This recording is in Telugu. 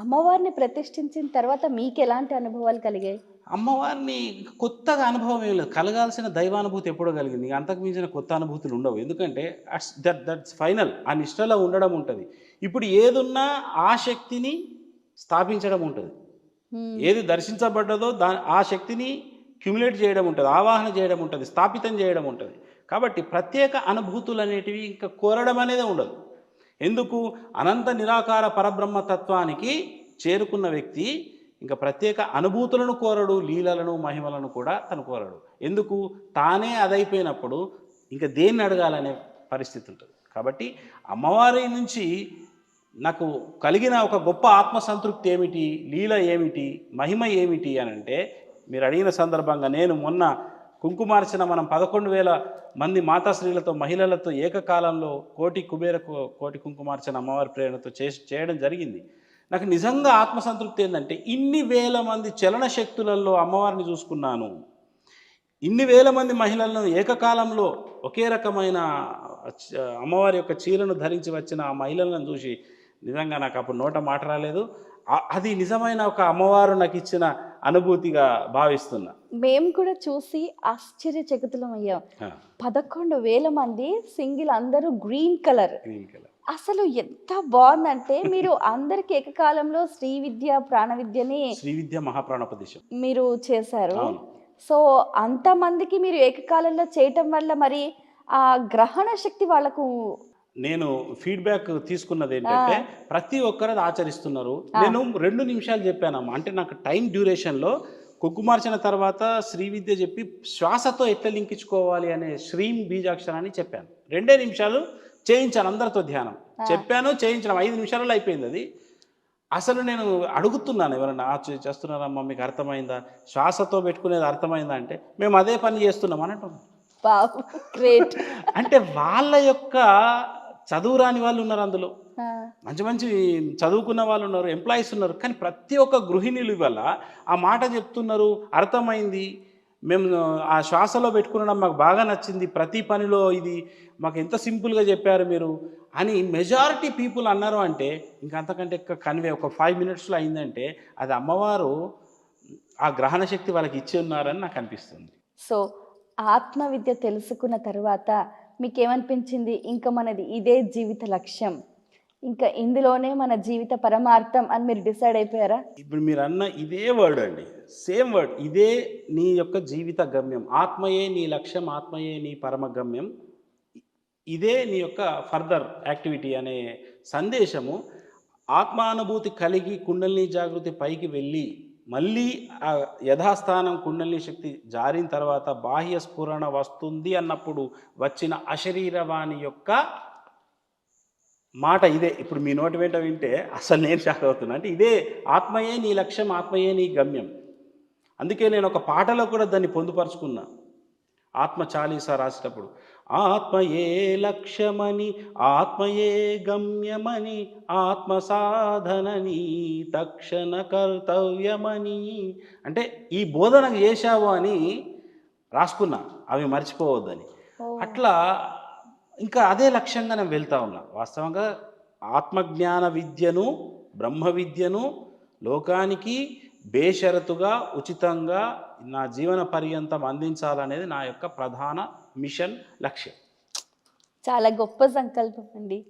అమ్మవారిని ప్రతిష్ఠించిన తర్వాత మీకు ఎలాంటి అనుభవాలు కలిగాయి? అమ్మవారిని కొత్తగా అనుభవం ఏం లేదు. కలగాల్సిన దైవానుభూతి ఎప్పుడో కలిగింది. అంతకు మించిన కొత్త అనుభూతులు ఉండవు. ఎందుకంటే దట్ దట్స్ ఫైనల్. ఆ నిష్టలో ఉండడం ఉంటుంది. ఇప్పుడు ఏదున్నా ఆ శక్తిని స్థాపించడం ఉంటుంది. ఏది దర్శించబడ్డదో దా ఆ శక్తిని క్యుములేట్ చేయడం ఉంటుంది. ఆవాహన చేయడం ఉంటుంది. స్థాపితం చేయడం ఉంటుంది. కాబట్టి ప్రత్యేక అనుభూతులు అనేటివి ఇంకా కోరడం అనేది ఉండదు. ఎందుకు? అనంత నిరాకార పరబ్రహ్మ తత్వానికి చేరుకున్న వ్యక్తి ఇంకా ప్రత్యేక అనుభూతులను కోరడు లీలలను మహిమలను కూడా తను కోరడు. ఎందుకు? తానే అదైపోయినప్పుడు ఇంకా దేన్ని అడగాలనే పరిస్థితి ఉంటుంది. కాబట్టి అమ్మవారి నుంచి నాకు కలిగిన ఒక గొప్ప ఆత్మ సంతృప్తి ఏమిటి? లీల ఏమిటి? మహిమ ఏమిటి అని అంటే మీరు అడిగిన సందర్భంగా నేను మొన్న కుంకుమార్చన మనం పదకొండు వేల మంది మాతాశ్రీలతో మహిళలతో ఏకకాలంలో కోటి కుబేరకు కోటి కుంకుమార్చన అమ్మవారి ప్రేరణతో చేసి చేయడం జరిగింది. నాకు నిజంగా ఆత్మసంతృప్తి ఏంటంటే ఇన్ని వేల మంది చలన శక్తులలో అమ్మవారిని చూసుకున్నాను. ఇన్ని వేల మంది మహిళలను ఏకకాలంలో ఒకే రకమైన అమ్మవారి యొక్క చీరను ధరించి వచ్చిన ఆ మహిళలను చూసి నిజంగా నాకు అప్పుడు నోట మాట రాలేదు. అది నిజమైన ఒక అమ్మవారు నాకు ఇచ్చిన అనుభూతిగా భావిస్తున్నా. మేము కూడా చూసి ఆశ్చర్యచకితులం అయ్యాం పదకొండు వేల మంది సింగిల్ అందరూ గ్రీన్ కలర్. Green colour. అసలు ఎంత బాగుందంటే మీరు అందరికి ఏకకాలంలో శ్రీ విద్య ప్రాణ విద్యని శ్రీ విద్య మహాప్రాణోపదేశం. మీరు చేశారు. సో అంతమందికి మీరు ఏకకాలంలో చేయటం వల్ల మరి ఆ గ్రహణ శక్తి వాళ్ళకు నేను ఫీడ్బ్యాక్ తీసుకున్నది ఏంటంటే ప్రతి ఒక్కరు అది ఆచరిస్తున్నారు నేను రెండు నిమిషాలు చెప్పానమ్మా. అంటే నాకు టైం డ్యూరేషన్లో కుక్కుమార్చిన తర్వాత శ్రీ విద్య చెప్పి శ్వాసతో ఎట్లా లింకించుకోవాలి అనే శ్రీం బీజాక్షరాన్ని చెప్పాను. రెండే నిమిషాలు చేయించాను అందరితో ధ్యానం. చెప్పాను చేయించడం ఐదు నిమిషాలలో అయిపోయింది అది. అసలు నేను అడుగుతున్నాను ఎవరన్నా "ఆ, చే- చేస్తున్నారమ్మా మీకు అర్థమైందా? శ్వాసతో పెట్టుకునేది అర్థమైందా? అంటే మేము అదే పని చేస్తున్నాం అని అంటున్నాం బాబు గ్రేట్. అంటే వాళ్ళ యొక్క చదువు రాని వాళ్ళు ఉన్నారు అందులో. మంచి మంచి చదువుకున్న వాళ్ళు ఉన్నారు ఎంప్లాయీస్ ఉన్నారు. కానీ ప్రతి ఒక్క గృహిణులు వల్ల ఆ మాట చెప్తున్నారు అర్థమైంది. మేము ఆ శ్వాసలో పెట్టుకునడం మాకు బాగా నచ్చింది. ప్రతి పనిలో ఇది మాకు ఎంత సింపుల్గా చెప్పారు మీరు అని మెజారిటీ పీపుల్ అన్నారు అంటే ఇంకా అంతకంటే ఎక్కువ కన్వే ఒక ఫైవ్ మినిట్స్లో అయిందంటే అది అమ్మవారు ఆ గ్రహణ శక్తి వాళ్ళకి ఇచ్చి ఉన్నారని నాకు అనిపిస్తుంది. సో ఆత్మ విద్య తెలుసుకున్న తర్వాత మీకేమనిపించింది? ఇంకా మనది ఇదే జీవిత లక్ష్యం. ఇంకా ఇందులోనే మన జీవిత పరమార్థం అని మీరు డిసైడ్ అయిపోయారా? ఇప్పుడు మీరు అన్న ఇదే వర్డ్ అండి. సేమ్ వర్డ్ ఇదే నీ యొక్క జీవిత గమ్యం. ఆత్మయే నీ లక్ష్యం ఆత్మయే నీ పరమ గమ్యం. ఇదే నీ యొక్క ఫర్దర్ యాక్టివిటీ అనే సందేశము. ఆత్మానుభూతి కలిగి కుండలిని జాగృతి పైకి వెళ్ళి మళ్ళీ ఆ యథాస్థానం కుండలిని శక్తి జారిన తర్వాత బాహ్య స్ఫురణ వస్తుంది అన్నప్పుడు వచ్చిన అశరీరవాణి యొక్క మాట ఇదే. ఇప్పుడు మీ నోటి వెంట వింటే అసలు నేను షాక్ అవుతున్నా. అంటే ఇదే ఆత్మయే నీ లక్ష్యం ఆత్మయే నీ గమ్యం. అందుకే నేను ఒక పాటలో కూడా దాన్ని పొందుపరుచుకున్నా. ఆత్మ చాలీసా రాసేటప్పుడు. ఆత్మయే లక్ష్యమని ఆత్మయే గమ్యమని ఆత్మ సాధనని తక్షణ కర్తవ్యమని. అంటే ఈ బోధన చేశావు అని రాసుకున్నా అవి మర్చిపోవద్దని. అట్లా ఇంకా అదే లక్ష్యంగా నేను వెళ్తా ఉన్నా. వాస్తవంగా ఆత్మజ్ఞాన విద్యను బ్రహ్మ విద్యను లోకానికి బేషరతుగా ఉచితంగా నా జీవన పర్యంతం అందించాలనేది నా యొక్క ప్రధాన మిషన్ లక్ష్యం. చాలా గొప్ప సంకల్పం అండి.